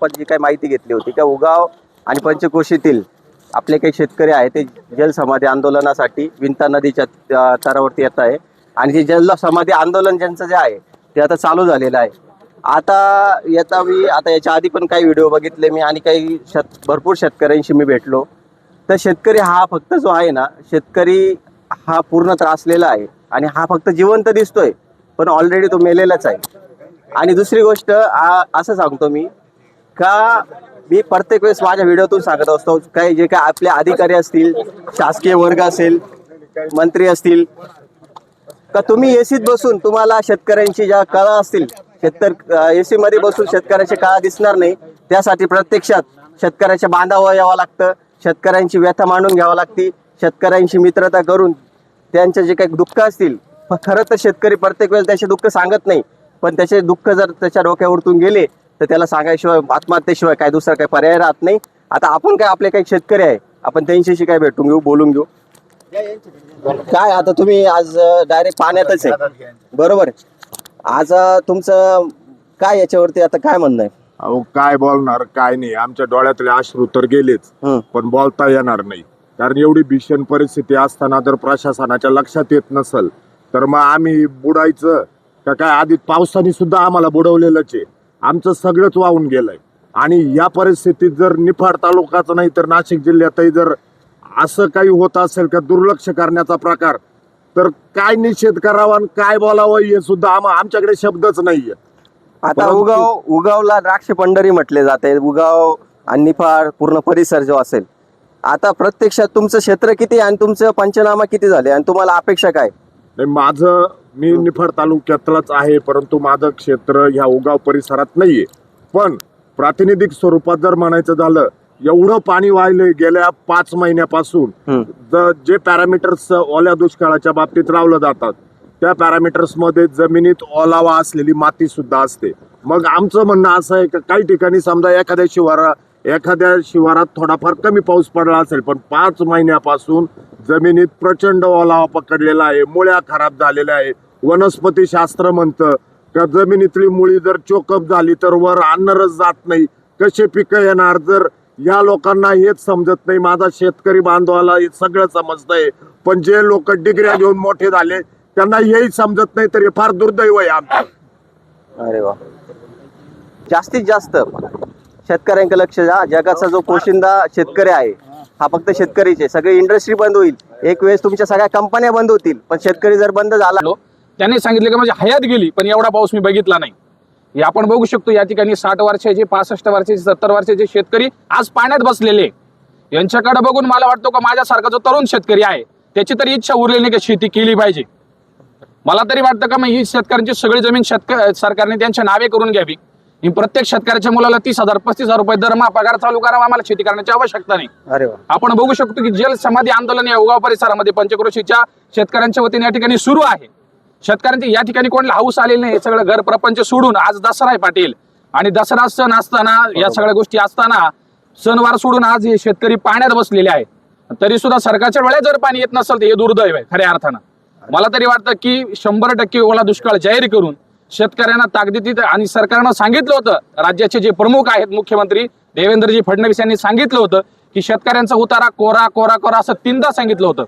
आपण जी काही माहिती घेतली होती का उगाव आणि पंचकोशीतील आपले काही शेतकरी आहे ते जल समाधी आंदोलनासाठी विंता नदीच्या तारावरती तरावरती येत आहे. आणि जे जल समाधी आंदोलन ज्यांचं जे आहे ते आता चालू झालेलं आहे. आता येता मी आता याच्या आधी पण काही व्हिडिओ बघितले मी आणि काही शेत भरपूर शेतकऱ्यांशी मी भेटलो. तर शेतकरी हा फक्त जो आहे ना शेतकरी हा पूर्ण त्रासलेला आहे आणि हा फक्त जिवंत दिसतोय पण ऑलरेडी तो मेलेलाच आहे. आणि दुसरी गोष्ट असं सांगतो मी का मी प्रत्येक वेळेस माझ्या व्हिडिओतून सांगत असतो काही जे काय आपले अधिकारी असतील शासकीय वर्ग असेल मंत्री असतील का तुम्ही एसीत बसून तुम्हाला शेतकऱ्यांची ज्या कळा असतील शेतकर एसी मध्ये बसून शेतकऱ्याची कळा दिसणार नाही त्यासाठी प्रत्यक्षात शेतकऱ्याच्या बांधावर यावं लागतं शेतकऱ्यांची व्यथा मांडून घ्यावं लागते शेतकऱ्यांशी मित्रता करून त्यांचे जे काही दुःख असतील खरं तर शेतकरी प्रत्येक वेळेस त्याचे दुःख सांगत नाही पण त्याचे दुःख जर त्याच्या डोक्यावरतून गेले तर त्याला सांगायशिवाय आत्महत्येशिवाय काय दुसरा काही पर्याय राहत नाही. आता आपण काय आपले काही शेतकरी आहे आपण त्यांच्याशी काय भेटून घेऊ बोलून घेऊ. काय आता तुम्ही आज डायरेक्ट पाण्यातच आहे. बरोबर. आज तुमचं काय याच्यावरती आता काय म्हणणं आहे? अहो काय बोलणार काय नाही. आमच्या डोळ्यातले अश्रू तर गेलेच. पण बोलता येणार नाही. कारण एवढी भीषण परिस्थिती असताना जर प्रशासनाच्या लक्षात येत नसल तर मग आम्ही बुडायचं. का काय आधी पावसाने सुद्धा आम्हाला बुडवलेलंच आहे. आमचं सगळंच वाहून गेलंय. आणि या परिस्थितीत जर निफाड तालुकाच नाही तर नाशिक जिल्ह्यातही जर असं काही होत असेल का दुर्लक्ष करण्याचा प्रकार तर काय निषेध करावा आणि काय बोलावं हे सुद्धा आम आमच्याकडे शब्दच नाहीये. आता परंतु- उगाव उगावला द्राक्ष पंढरी म्हटले जाते. उगाव आणि निफाड पूर्ण परिसर जो असेल. आता प्रत्यक्षात तुमचं क्षेत्र किती आहे आणि तुमचं पंचनामा किती झाले? आणि तुम्हाला अपेक्षा काय? नाही माझं मी निफाड तालुक्यातलंच आहे परंतु माझं क्षेत्र ह्या उगाव परिसरात नाहीये पण प्रातिनिधिक स्वरूपात जर म्हणायचं झालं एवढं पाणी वाहिले गेल्या पाच महिन्यापासून. ज- जे पॅरामीटर्स ओल्या दुष्काळाच्या बाबतीत लावलं जातात त्या पॅरामीटर्समध्ये जमिनीत ओलावा असलेली माती सुद्धा असते मग आमचं म्हणणं असं आहे की काही ठिकाणी समजा एखाद्या शिवारा एखाद्या शिवारात थोडाफार कमी पाऊस पडला असेल पण पाच महिन्यापासून जमिनीत प्रचंड ओलावा पकडलेला आहे मुळ्या खराब झालेल्या आहे. वनस्पती शास्त्र म्हणतं का जमिनीतली मुळी जर चोकअप झाली तर वर अन्नरस जात नाही. कसे पिकं येणार जर या लोकांना हेच समजत नाही माझा शेतकरी बांधवाला हे सगळं समजतंय. पण जे लोक डिग्र्या घेऊन मोठे झाले त्यांना हेही समजत नाही तर हे फार दुर्दैव आहे आमचं. अरे वा. जास्तीत जास्त शेतकऱ्यांकडे लक्ष द्या. जगाचा जो पोशिंदा शेतकरी आहे हा फक्त शेतकरीचे. सगळी इंडस्ट्री बंद होईल. एक वेळेस तुमच्या सगळ्या कंपन्या बंद होतील. पण शेतकरी जर बंद झाला त्यांनी सांगितलं की माझी हयात गेली पण एवढा पाऊस मी बघितला नाही. हे आपण बघू शकतो या ठिकाणी साठ वर्षाचे पासष्ट वर्षाचे सत्तर वर्षाचे शेतकरी आज पाण्यात बसलेले यांच्याकडे बघून मला वाटतो का माझ्यासारखा जो तरुण शेतकरी आहे त्याची तरी इच्छा उरली नाही की शेती केली पाहिजे. मला तरी वाटतं का मग ही शेतकऱ्यांची सगळी जमीन शेतक सरकारने त्यांच्या नावे करून घ्यावी. प्रत्येक शेतकऱ्याच्या मुलाला तीस हजार पस्तीस हजार रुपये दरमहा पगार चालू करावा आम्हाला शेती करण्याची आवश्यकता नाही. अरे वा. आपण बघू शकतो की जल समाधी आंदोलन या उगाव परिसरामध्ये पंचक्रोशीच्या शेतकऱ्यांच्या वतीने या ठिकाणी सुरू आहे. शेतकऱ्यांची या ठिकाणी कोणाला हाऊस आलेली नाही हे सगळं घर प्रपंच सोडून आज दसरा आहे पाटील. आणि दसरा सण असताना या सगळ्या गोष्टी असताना सणवार सोडून आज हे शेतकरी पाण्यात बसलेले आहे तरी सुद्धा सरकारच्या वेळेत जर पाणी येत नसेल तर हे दुर्दैव आहे खऱ्या अर्थानं. मला तरी वाटतं की शंभर टक्के ओला दुष्काळ जाहीर करून शेतकऱ्यांना ताकदीत आणि सरकारनं सांगितलं होतं राज्याचे जे प्रमुख आहेत मुख्यमंत्री देवेंद्रजी फडणवीस यांनी सांगितलं होतं की शेतकऱ्यांचा उतारा कोरा कोरा कोरा असं तीनदा सांगितलं होतं.